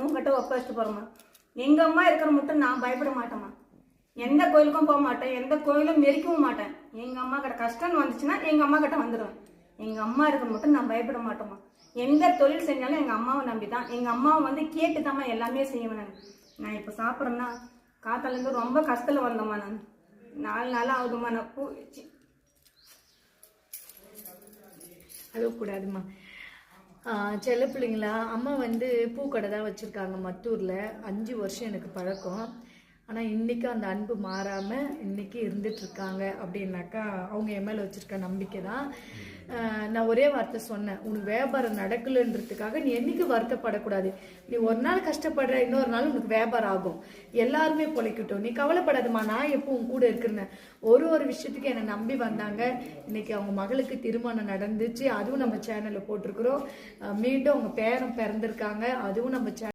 உங்ககிட்ட ஒப்படைச்சிட்டு போகிறோம்மா எங்கள் அம்மா இருக்கிற மட்டும் நான் பயப்பட மாட்டேம்மா. எந்த கோயிலுக்கும் போக மாட்டேன். எந்த கோயிலும் மெரிக்கவும் மாட்டேன். எங்கள் அம்மா கிட்ட கஷ்டம்னு வந்துச்சுன்னா எங்கள் அம்மா கிட்ட வந்துடுவேன் எங்கள் அம்மா இருக்கிற மட்டும் நான் பயப்பட மாட்டேம்மா. எந்த தொழில் செஞ்சாலும் எங்கள் அம்மாவை நம்பி தான் எங்கள் அம்மாவை வந்து கேட்டு தாம்மா எல்லாமே செய்வேன் நான். நான் இப்போ சாப்பிட்றேன்னா காத்தாலேருந்து ரொம்ப கஷ்டத்தில் வந்தேம்மா நான். நாலு நாள் ஆகுதும்மா நான் பூ அளவு அழக்கூடாதுமா செல்ல பிள்ளைங்களா அம்மா வந்து பூக்கடை தான் வச்சுருக்காங்க மத்தூரில். அஞ்சு வருஷம் எனக்கு பழக்கம். ஆனால் இன்றைக்கும் அந்த அன்பு மாறாமல் இன்றைக்கி இருந்துட்டுருக்காங்க அப்படின்னாக்கா அவங்க என் மேலே வச்சுருக்க நம்பிக்கை தான். நான் ஒரே வார்த்தை சொன்னேன். உனக்கு வியாபாரம் நடக்கலைன்றதுக்காக நீ என்றைக்கும் வருத்தப்படக்கூடாது. நீ ஒரு நாள் கஷ்டப்படுற இன்னொரு நாள் உனக்கு வியாபாரம் ஆகும். எல்லாருமே பொழைக்கட்டும். நீ கவலைப்படாதம்மா நான் எப்போ உன் கூட இருக்கிறேன் ஒரு ஒரு விஷயத்துக்கு என்னை நம்பி வந்தாங்க. இன்னைக்கு அவங்க மகளுக்கு திருமணம் நடந்துச்சு. அதுவும் நம்ம சேனலில் போட்டிருக்கிறோம். மீண்டும் அவங்க பேரம் பிறந்திருக்காங்க. அதுவும் நம்ம சேனல்